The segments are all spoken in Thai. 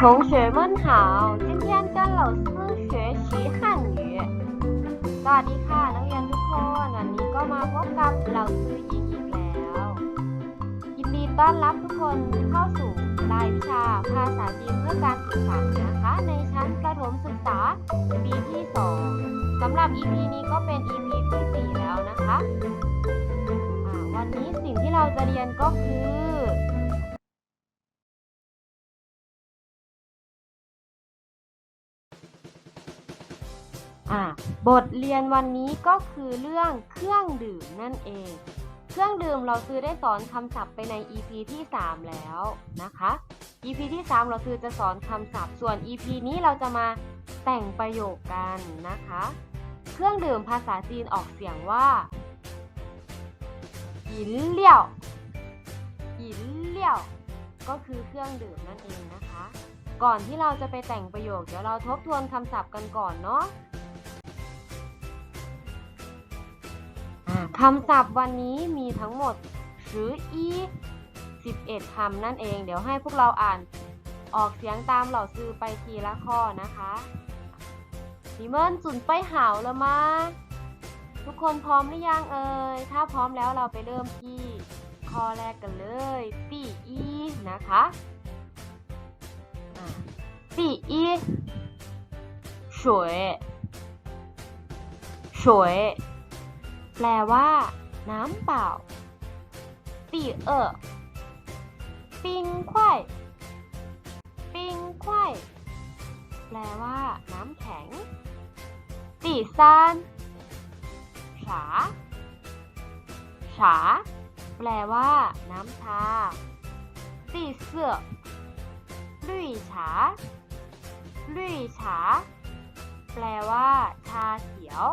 同学们好，今天跟老师学习汉语สวัสดีค่ะนักเรียนทุกคน วันนี้ก็มาพบกับเราซื้อหญิงอีกแล้ว ยินดีต้อนรับทุกคนเข้าสู่รายวิชาภาษาจีนเพื่อการศึกษานะคะ ในชั้นประถมศึกษาปีที่ 2สำหรับ EP นี้ก็เป็น EP ที่ 4 แล้วนะคะอ่าวันนี้สิ่งที่เราจะเรียนก็คือ บทเรียนวันนี้ก็คือเรื่องเครื่องดื่มนั่นเอง เครื่องดื่มเราซื้อได้สอนคำศัพท์ไปใน EP ที่ 3 แล้วนะคะ EP ที่ 3 เราซื้อจะสอนคำศัพท์ ส่วน EP นี้เราจะมาแต่งประโยคกันนะคะ เครื่องดื่มภาษาจีนออกเสียงว่าหินเลี่ยวหินเลี่ยว ก็คือเครื่องดื่มนั่นเองนะคะ ก่อนที่เราจะไปแต่งประโยค เดี๋ยวเราทบทวนคำศัพท์กันก่อนเนาะ คำศัพท์วันนี้มีทั้งหมดสื11คำนั่นเอง เดี๋ยวให้พวกเราอ่านออกเสียงตามเหล่าซือไปทีละข้อนะคะนีเมินจุนไปหาวแล้วมาทุกคนพร้อมหรือยังเอ่ย ถ้าพร้อมแล้วเราไปเริ่มที่ข้อแรกกันเลยปีอีนะคะปีอีสวยสวย แปลว่า น้ำเปล่าปีเออปิงควายปิงควายแปลว่า น้ำแข็งปีซานฉาฉาแปลว่า น้ำชาปีเสือลุยฉาลุยฉาแปลว่า ชาเขียว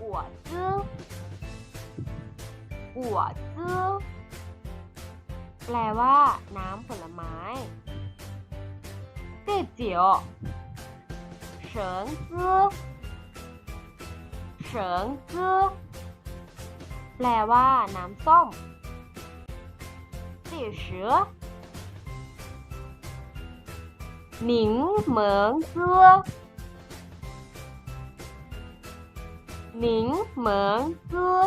果汁，果汁แปลว่า น้ำผลไม้ 第九，橙汁，橙汁แปลว่า น้ำส้ม第十，柠檬汁。ห หนิงเหมิงซื้อ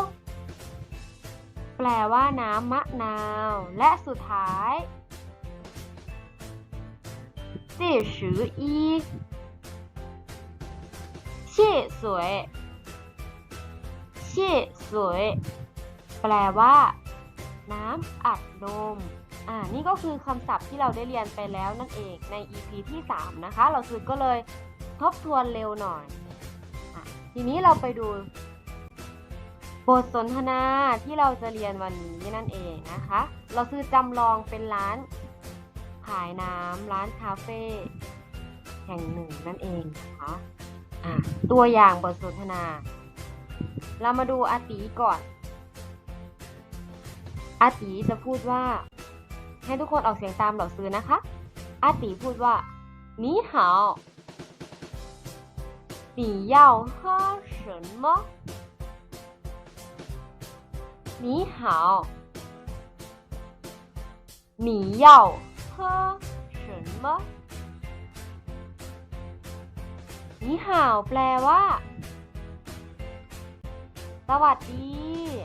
แปลว่าน้ำมะนาว และสุดท้ายที่สืออีชี่ยสวยเชี่ยสวยแปลว่า น้ำอัดลมอ่า นี่ก็คือคำศัพท์ที่เราได้เรียนไปแล้วนั่นเองใน EP ที่ 3 นะคะ เราคือก็เลยทบทวนเร็วหน่อย ทีนี้เราไปดู บทสนทนาที่เราจะเรียนวันนี้นั่นเองนะคะ เราคือจำลองเป็นร้านขายน้ำร้านคาเฟ่แห่งหนึ่งนั่นเองนะคะะตัวอย่างบทสนทนา เรามาดูอาตีก่อนอาตีจะพูดว่า ให้ทุกคนออกเสียงตามเหล่าซื้อนะคะอาตีพูดว่า你好你要喝什么？你好，你要喝什么？你好แปลว่า สวัสดี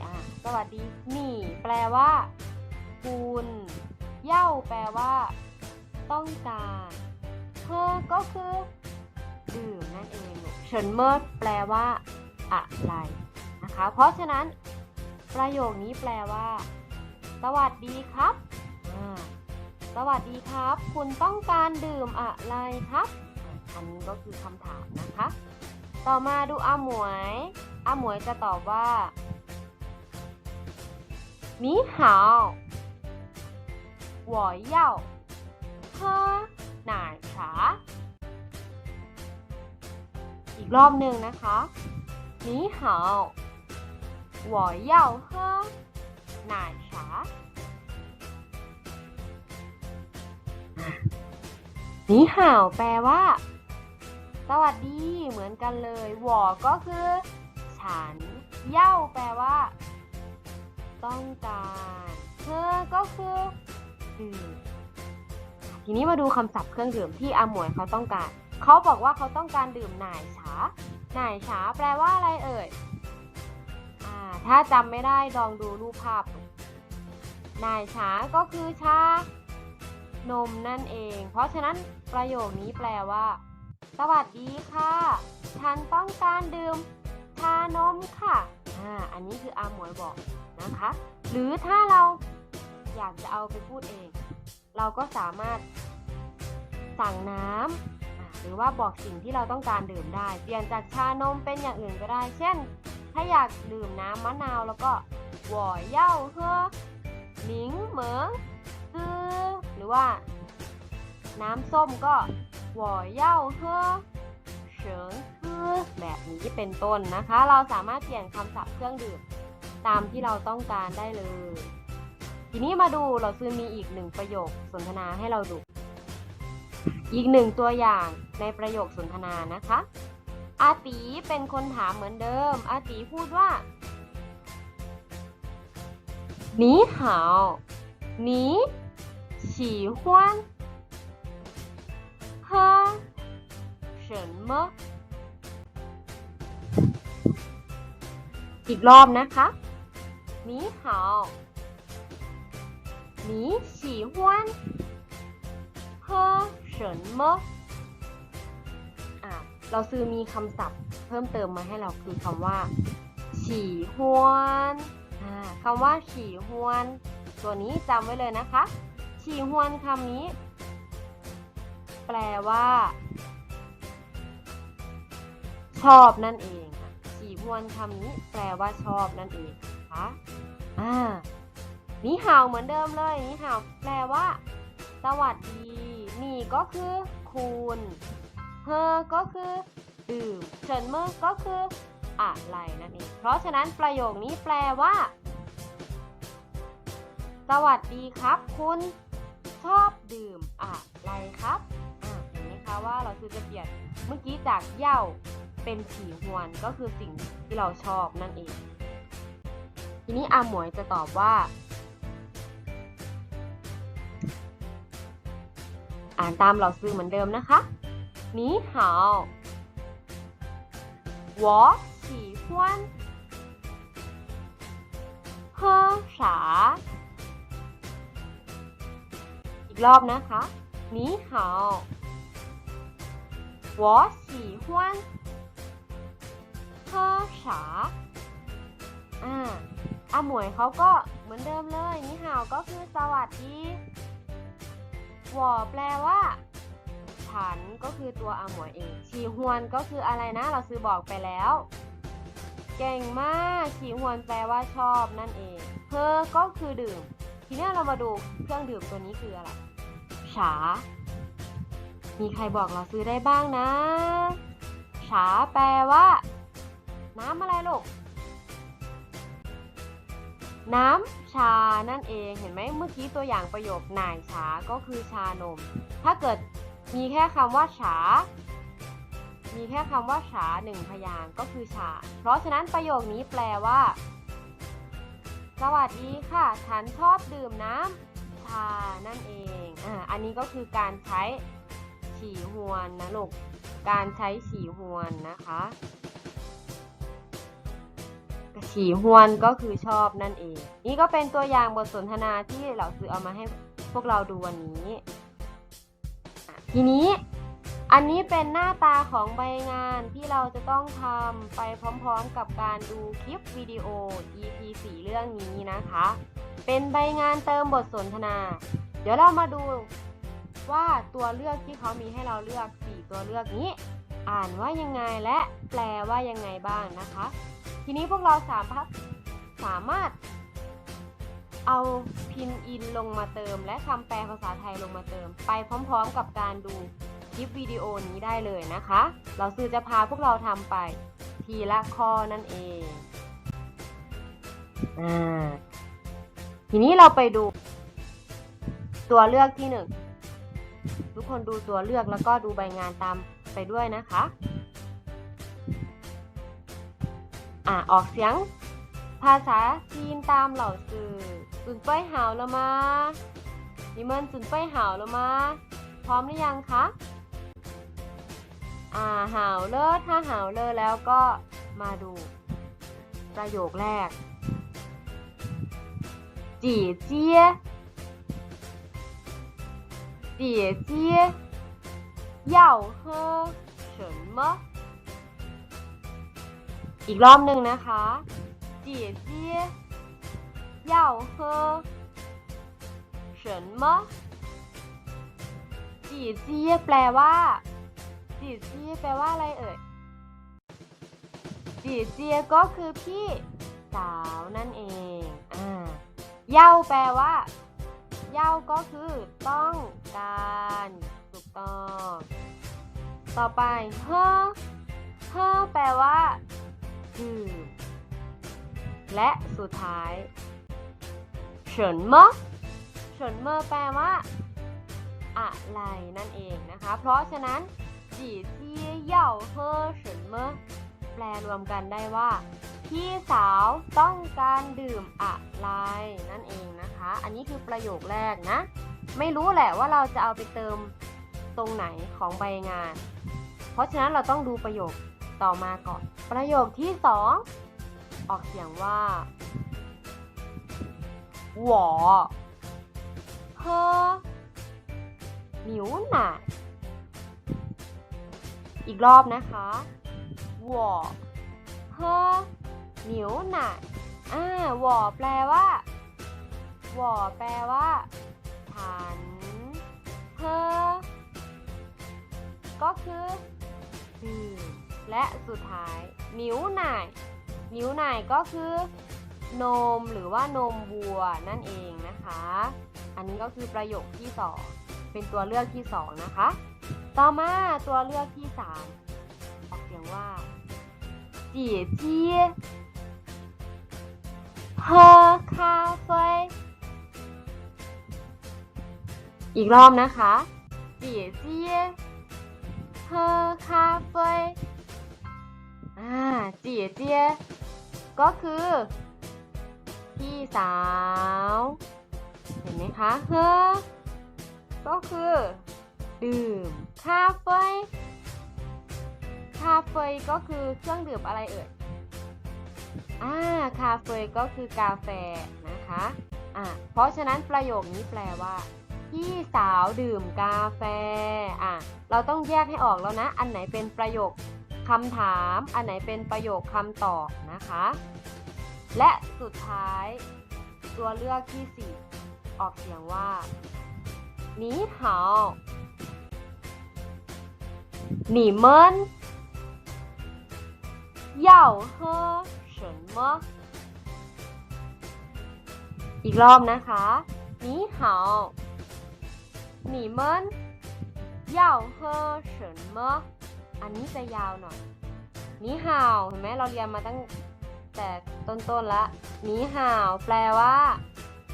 อ่ะสวัสดีนี่แปลว่า คุณเย่าแปลว่า ต้องการเธอก็คือ ดื่มนั่นเองลูก เฉินเมิดแปลว่า อะไรนะคะ เพราะฉะนั้น ประโยคนี้แปลว่า สวัสดีครับอ่าสวัสดีครับ คุณต้องการดื่มอะไรครับอ่ะอันนี้ก็คือคำถามนะคะ ต่อมาดูอาหมวยอาหมวยจะตอบว่า你好我 我要喝奶茶 อีกรอบหนึ่งนะคะ你好我要喝奶茶你好แปลว่า สวัสดีเหมือนกันเลยหวอก็คือ ฉัน เย่าแปลว่า ต้องการเธอก็คือดื่มทีนี้มาดูคำศัพท์เครื่องดื่มที่อาหมวยเขาต้องการ เขาบอกว่าเขาต้องการดื่มหน่ายฉา า หน่ายฉาแปลว่าอะไรเอ่ยอ่าถ้าจำไม่ได้ลองดูรูปภาพหน่ายฉาก็คือชานมนั่นเอง เพราะฉะนั้นประโยคนี้แปลว่า สวัสดีค่ะ ฉันต้องการดื่มชานมค่ะ อ่า อันนี้คืออาหมวยบอกนะคะ หรือถ้าเราอยากจะเอาไปพูดเอง เราก็สามารถสั่งน้ำ หรือว่าบอกสิ่งที่เราต้องการดื่มได้ เปลี่ยนจากชานมเป็นอย่างอื่นก็ได้ เช่น ถ้าอยากดื่มน้ำมะนาวแล้วก็หวอเย่าเฮอหนิงเหมิงซื้อหรือว่า น้ำส้มก็หวอเย่าเฮอเฉิงคือแบบนี้เป็นต้นนะคะ เราสามารถเปลี่ยนคำศัพท์เครื่องดื่มตามที่เราต้องการได้เลย ทีนี้มาดูเราซื้อมีอีกหนึ่งประโยคสนทนาให้เราดู อีกหนึ่งตัวอย่างในประโยคสนทนานะคะ อาตีเป็นคนถามเหมือนเดิม อาตีพูดว่า你好你喜欢喝什么อีกรอบนะคะ你好你喜欢喝 什么อะเราซื้อมีคำศัพท์เพิ่มเติมมาให้เราคือคำว่าฉี่ฮวนอ่าคำว่าฉี่ฮวนตัวนี้จำไว้เลยนะคะฉี่ฮวนคำนี้ แปลว่า ชอบนั่นเองฉี่ฮวนคำนี้แปลว่าชอบนั่นเองนะคะอ่านี่ห่าวเหมือนเดิมเลยนี่ห่าวแปลว่า สวัสดี นี่ก็คือคุณเฮอก็คือดื่มเฉินเมอก็คืออะไรนั่นเอง เพราะฉะนั้นประโยคนี้แปลว่า สวัสดีครับ คุณชอบดื่มอะไรครับอ่าเห็นไหมคะว่าเราคือจะเปลี่ยนเมื่อกี้จากเย้าเป็นฉี่ฮวนก็คือสิ่งที่เราชอบนั่นเอง ทีนี้อาหมวยจะตอบว่า อ่านตามเหล่าซื้อเหมือนเดิมนะคะ你好我喜欢喝茶อีกรอบนะคะ你好我喜欢喝茶อ่าอาหมวยเขาก็เหมือนเดิมเลยนี่หาวก็คือสวัสดี หวอแปลว่า ฉันก็คือตัวอาหมวยเอง ฉีฮวนก็คืออะไรนะ เราซื้อบอกไปแล้ว เก่งมาก ฉีฮวนแปลว่าชอบนั่นเอง เพอก็คือดื่ม ทีนี้เรามาดูเครื่องดื่มตัวนี้คืออะไร ฉา มีใครบอกเราซื้อได้บ้างนะ ฉาแปลว่า น้ำอะไรลูก น้ำ ชานั่นเองเห็นไหมเมื่อกี้ตัวอย่างประโยคหน่ายชาก็คือชานม ถ้าเกิดมีแค่คำว่าฉา มีแค่คำว่าฉาหนึ่งพยางก็คือชาเพราะฉะนั้นประโยคนี้แปลว่า สวัสดีค่ะ ฉันชอบดื่มน้ำชา นั่นเอง อ่า อันนี้ก็คือการใช้ฉี่ฮวนนะลูก การใช้ฉี่ฮวนนะคะ ฉี่ฮวนก็คือชอบนั่นเอง นี่ก็เป็นตัวอย่างบทสนทนาที่เราซื้อเอามาให้พวกเราดูวันนี้ ทีนี้อันนี้เป็นหน้าตาของใบงานที่เราจะต้องทำไปพร้อมๆกับการดูคลิปวิดีโอ EP 4 เรื่องนี้นะคะ เป็นใบงานเติมบทสนทนา เดี๋ยวเรามาดูว่าตัวเลือกที่เขามีให้เราเลือก 4 ตัวเลือกนี้ อ่านว่ายังไงและแปลว่ายังไงบ้างนะคะ ทีนี้พวกเราสามารถสามารถเอาพินอินลงมาเติม และคำแปลภาษาไทยลงมาเติม ไปพร้อมๆกับการดูคลิปวิดีโอนี้ได้เลยนะคะ เราซื้อจะพาพวกเราทำไปทีละข้อนั่นเองอทีนี้เราไปดู ตัวเลือกที่หนึ่งทุกคนดูตัวเลือกแล้วก็ดูใบงานตามไปด้วยนะคะ อ่าออกเสียง ภาษาจีนตามเหล่าสื่อสุนเป้ยหาวแล้วมานิมันสุนเป้ยหาวแล้วมา พร้อมหรือยังคะ อ่าหาวเลอถ้าหาวเลอแล้วก็มาดู ประโยคแรก จีเจียจีเจีย要喝什么 อีกรอบหนึ่งนะคะ姐姐要喝什么姐姐แปลว่าจีเจียแปลว่าอะไรเอ่ยจีเจียก็คือพี่สาวนั่นเองอ่าเย่าแปลว่า เย่าก็คือต้องการถูกต้อง ต่อไปเฮ้อเฮ้อแปลว่าดื่ม และสุดท้ายเฉินเมอเฉินเมอแปลว่า อะไรนั่นเองนะคะ เพราะฉะนั้นจีเจียเย่าเฮอเฉินเมอแปลรวมกันได้ว่า พี่สาวต้องการดื่มอะไรนั่นเองนะคะ อันนี้คือประโยคแรกนะ ไม่รู้แหละว่าเราจะเอาไปเติมตรงไหนของใบงาน เพราะฉะนั้นเราต้องดูประโยค ต่อมาก่อน ประโยคที่สองออกเสียงว่า我喝牛奶อีกรอบนะคะ我喝牛奶อ่า我แปลว่า我แปลว่า ฉันเธอก็คือดื่ม และสุดท้าย นิ้วนาย นิ้วนายก็คือนมหรือว่านมวัวนั่นเองนะคะ อันนี้ก็คือประโยคที่ 2 เป็นตัวเลือกที่ 2 นะคะ ต่อมาตัวเลือกที่ 3 ออกเสียงว่าจีจี้เฮอคาเฟ่อีกรอบนะคะจีจี้เฮอคาเฟ่ อ่าจีเจียก็คือ พี่สาว เห็นไหมคะเฮอก็คือ ดื่มคาเฟ่คาเฟ่ก็คือเครื่องดื่มอะไรเอ่ยอ่าคาเฟ่ก็คือกาแฟนะคะอ่าเพราะฉะนั้นประโยคนี้แปลว่า พี่สาวดื่มกาแฟอะเราต้องแยกให้ออกแล้วนะ อันไหนเป็นประโยค คำถาม อันไหนเป็นประโยคคำตอบนะคะ และสุดท้าย ตัวเลือกที่ 4 ออกเสียงว่า你好你们要喝什么อีกรอบนะคะ你好你们要喝什么 อันนี้จะยาวหน่อยนีห่าวเห็นไหมเราเรียนมาตั้งแต่ต้นๆละนีห่าวแปลว่า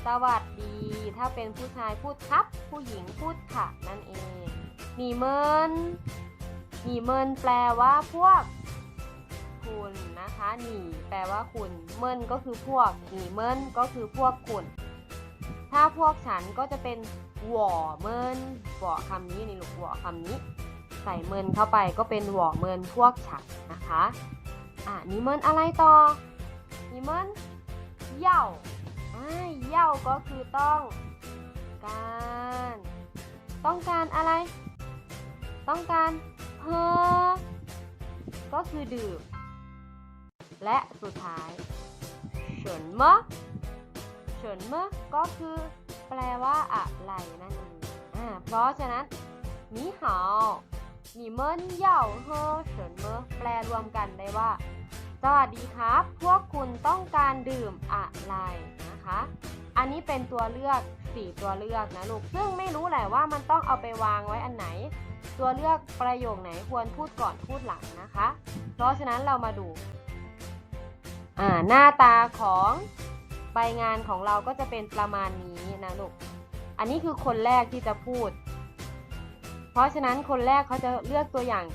สวัสดี ถ้าเป็นผู้ชายพูดครับ ผู้หญิงพูดค่ะ นั่นเองหนีเมินหนีเมินแปลว่าพวก คุณนะคะหนีแปลว่าคุณ เมินก็คือพวกหนีเมินก็คือพวกคุณ ถ้าพวกฉันก็จะเป็นหว่อเมินหว่อคำนี้นี่ลูกหว่อคำนี้ ใส่เมินเข้าไปก็เป็นหว่อเมินพวกฉันนะคะ อะนี่เมินอะไรต่อนี่เมินเหย่าอ่าเหย่าก็คือต้องการ ต้องการอะไร ต้องการเพอก็คือดื่ม และสุดท้ายเฉินเมะเฉินเมะก็คือแปลว่าอะไรนั่นเองอ่าเพราะฉะนั้น你好 หนีเมินเย่าเฮอเฉินเมอแปลรวมกันได้ว่า สวัสดีครับ พวกคุณต้องการดื่มอะไรนะคะ อันนี้เป็นตัวเลือก 4 ตัวเลือกนะลูก ซึ่งไม่รู้แหละว่ามันต้องเอาไปวางไว้อันไหน ตัวเลือกประโยคไหนควรพูดก่อนพูดหลังนะคะ เพราะฉะนั้นเรามาดูหน้าตาของใบงานของเราก็จะเป็นประมาณนี้นะลูก อันนี้คือคนแรกที่จะพูด เพราะฉะนั้นคนแรกเขาจะเลือกตัวอย่าง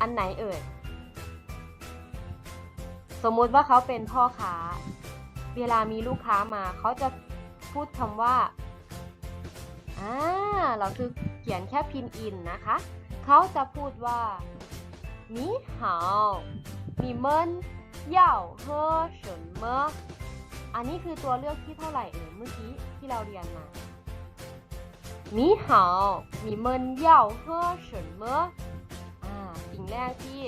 อันไหนเอ่ย สมมุติว่าเขาเป็นพ่อค้า เวลามีลูกค้ามาเขาจะพูดคำว่า อ่า เราคือเขียนแค่พินอินนะคะ เขาจะพูดว่า你好你们要喝什么อันนี้คือตัวเลือกที่เท่าไหร่เอ่ยเมื่อกี้ที่เราเรียนมา 你好你们要喝什么อ่า สิ่งแรกที่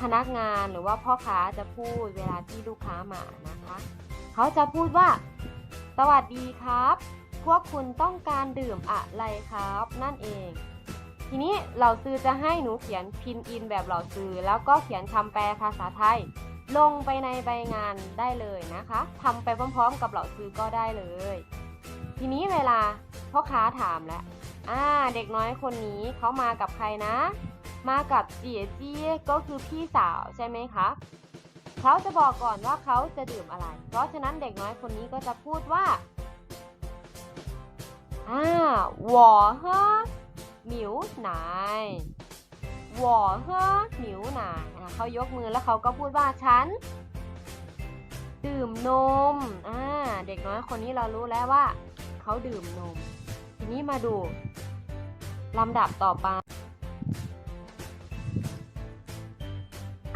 พนักงานหรือว่าพ่อค้าจะพูดเวลาที่ลูกค้ามานะคะ เขาจะพูดว่า สวัสดีครับ พวกคุณต้องการดื่มอะไรครับ นั่นเอง ทีนี้เราซื้อจะให้หนูเขียนพินอินแบบเราซื้อ แล้วก็เขียนคำแปลภาษาไทย ลงไปในใบงานได้เลยนะคะทำไปพร้อมๆ กับเราซื้อก็ได้เลย ทีนี้เวลาพ่อค้าถามแล้วอ่าเด็กน้อยคนนี้เขามากับใครนะ มากับเจียเจี้ยก็คือพี่สาวใช่ไหมคะเขาจะบอกก่อนว่าเขาจะดื่มอะไร เพราะฉะนั้นเด็กน้อยคนนี้ก็จะพูดว่าอ่าหวอเฮหมิวหนายหวอเฮหมิวหนายเขายกมือแล้วเขาก็พูดว่าฉันดื่มนมอ่าเด็กน้อยคนนี้เรารู้แล้วว่า เขาดื่มนม ทีนี้มาดูลำดับต่อไป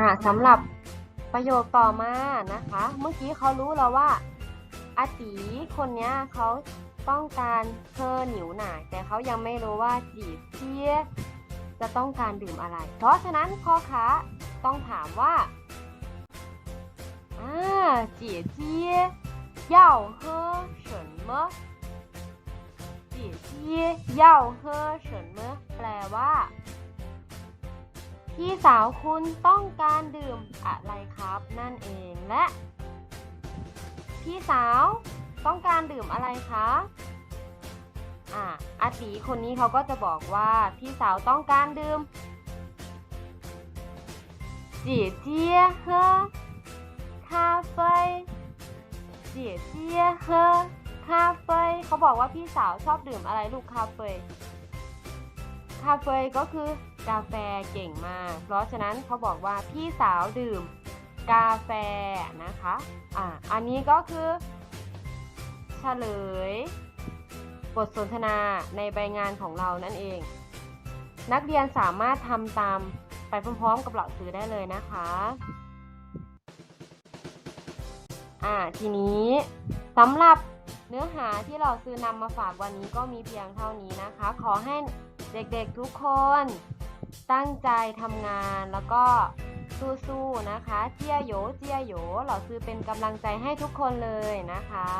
อ่าสำหรับประโยคต่อมานะคะ เมื่อกี้เขารู้แล้วว่าอาตีคนเนี้ยเขาต้องการเธอหนิวหน่ายแต่เขายังไม่รู้ว่าจีเจียจะต้องการดื่มอะไร เพราะฉะนั้นพ่อค้าต้องถามว่าอ่าจีเจีย要喝什么 จีเจีย要喝什么แปลว่า พี่สาวคุณต้องการดื่มอะไรครับ นั่นเองและ พี่สาวต้องการดื่มอะไรคะอ่าอาตีคนนี้เขาก็จะบอกว่าพี่สาวต้องการดื่มจีเจียเฮคาเฟ่จีเจียเฮ คาเฟ่เขาบอกว่าพี่สาวชอบดื่มอะไรลูกคาเฟ่คาเฟ่ก็คือกาแฟเก่งมาก เพราะฉะนั้นเขาบอกว่าพี่สาวดื่มกาแฟนะคะ อ่า อันนี้ก็คือเฉลย บทสนทนาในใบงานของเรานั่นเอง นักเรียนสามารถทำตามไปพร้อมๆกับหล่าซื้อได้เลยนะคะ อ่า ทีนี้สำหรับ เนื้อหาที่เราซื้อนำมาฝากวันนี้ก็มีเพียงเท่านี้นะคะ ขอให้เด็กๆทุกคน ตั้งใจทำงานแล้วก็สู้ๆนะคะ เจียโยเจียโยเราซื้อเป็นกำลังใจให้ทุกคนเลยนะคะ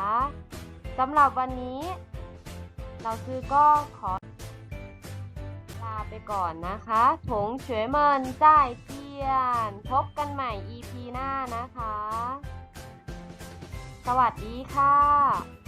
สำหรับวันนี้ เราซื้อก็ขอลาไปก่อนนะคะถงเฉวยเมินจ่ายเจียน พบกันใหม่ EP หน้านะคะ สวัสดีค่ะ